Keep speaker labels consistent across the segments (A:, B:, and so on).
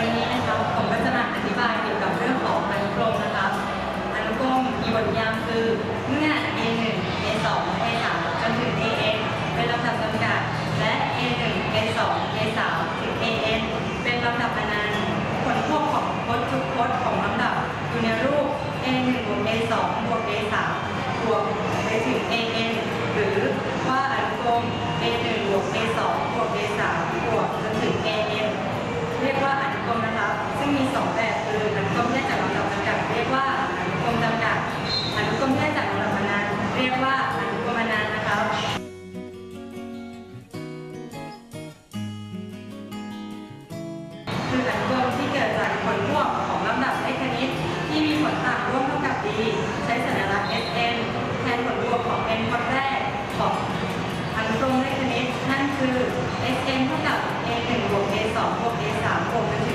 A: วันนี้นะครับผมก็จะมาอธิบายเกี่ยวกับเรื่องของอนุกรมนะครับอนุกรมมีบทนิยามคือเมื่อ A1 A2 A3 จนถึง AN เป็นลำดับจำกัด และ A1 A2 A3 ถึง AN เป็นลำดับอนันต์ผลพวกของพจน์ทุกพจน์ของลำดับอยู่ในรูป A1 บวก A2 บวก A3 บวกไปถึง AN หรือว่าอนุกรม A1 บวก A2 บวก A3 บวกจนถึง AN เรีย กรมนะครับซึ่งมีสองแบบคืออนุกรมแยกจากลำดับจำกัดเรียกว่าอนุกรมจำกัดอนุกรมแยกจากลำดับอนันเรียกว่าอนุกรมอนันนะครับคืออนุกรมที่เกิดจากผลพวกของลำดับเลขคณิต ที่มีผลต่างร่วมเท่ากับ d ใช้สัญลักษณ์ Sn แทนผลบวกของ n พจน์แรกของอนุกรมเลขคณิตนั่นคือ Sn เท่ากับ a1 บวก a2 บวก a3 บวกจ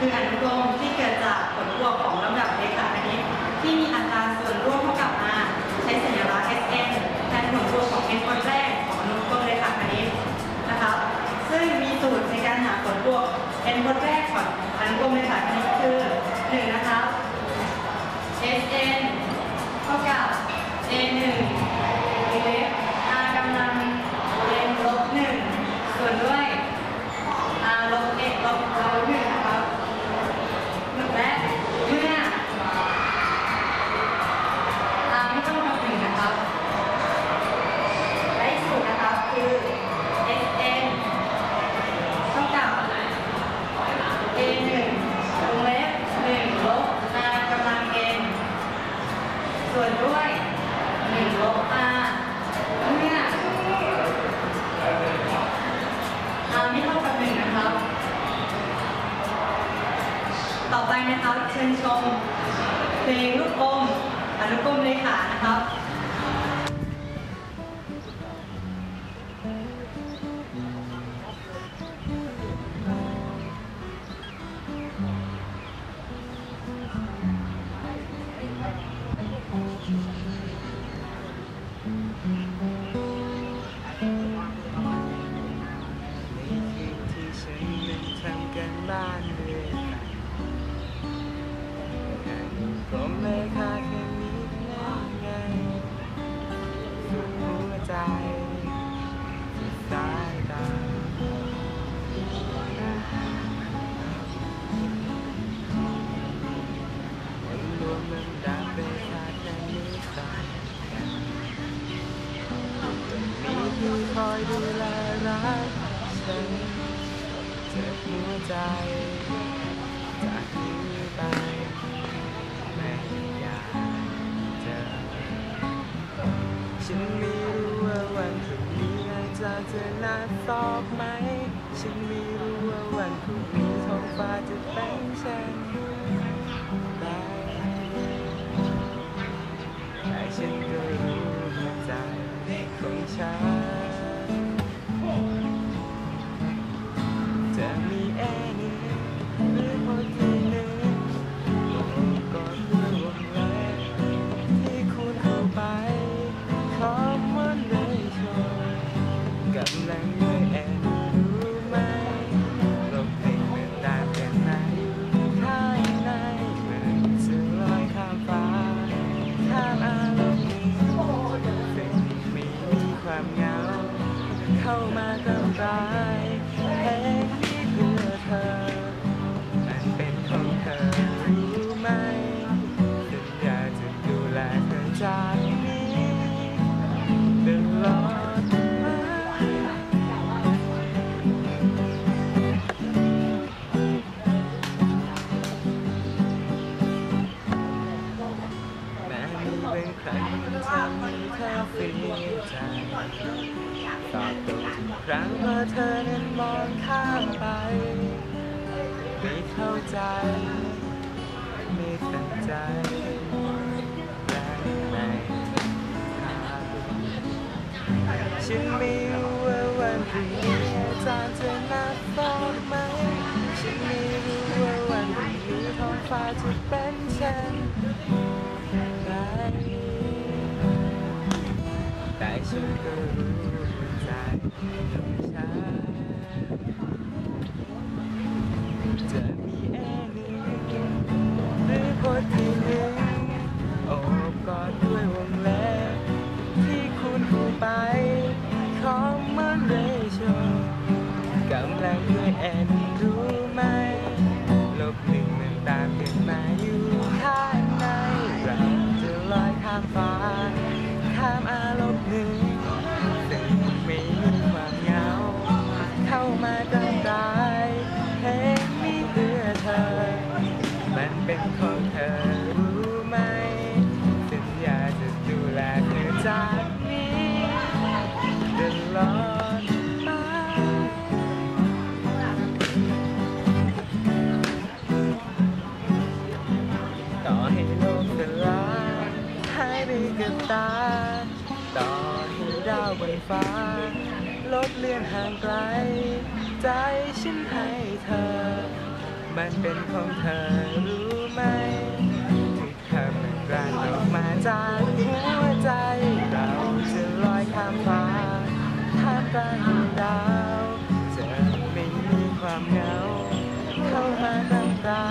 B: Tôi. 好。 ฉันเจ็บหัวใจจากนี้ไปไม่อยากจะฉันไม่รู้ว่าวันพรุ่งนี้อาจารย์จะนัาสอกไหม ฉันไม่รู้ว่าวันพรุ่งนี้ท้องฟ้าจะเป็นเช่น ฉันไม่รู้ว่าวันพรุ่งนี้อาจารย์จะนัดตอนไหม ฉันไม่รู้ว่าวันพรุ่งนี้ท้องฟ้าจะเป็นเช่นไรแต่ฉันก็รู้ใจของฉันามาตั้งตายเพลงนี้เพื่อเธอ มันเป็นของเธอรู้ไหมสัญญาจะดูแลเธอจากนี้ตลอดไปต่อให้โลกสลายหายไปกับตา ต่อให้ดาวบนฟ้า ดเลื่อนห่างไกล ใจฉันให้เธอ มันเป็นของเธอรู้ไหมถึงเธอมันรันออกมาจากหัวใจ เราจะลอยข้ามฟ้าข้ามกลางดาวจะไม่มีความเหงา เข้ามาตั้งตา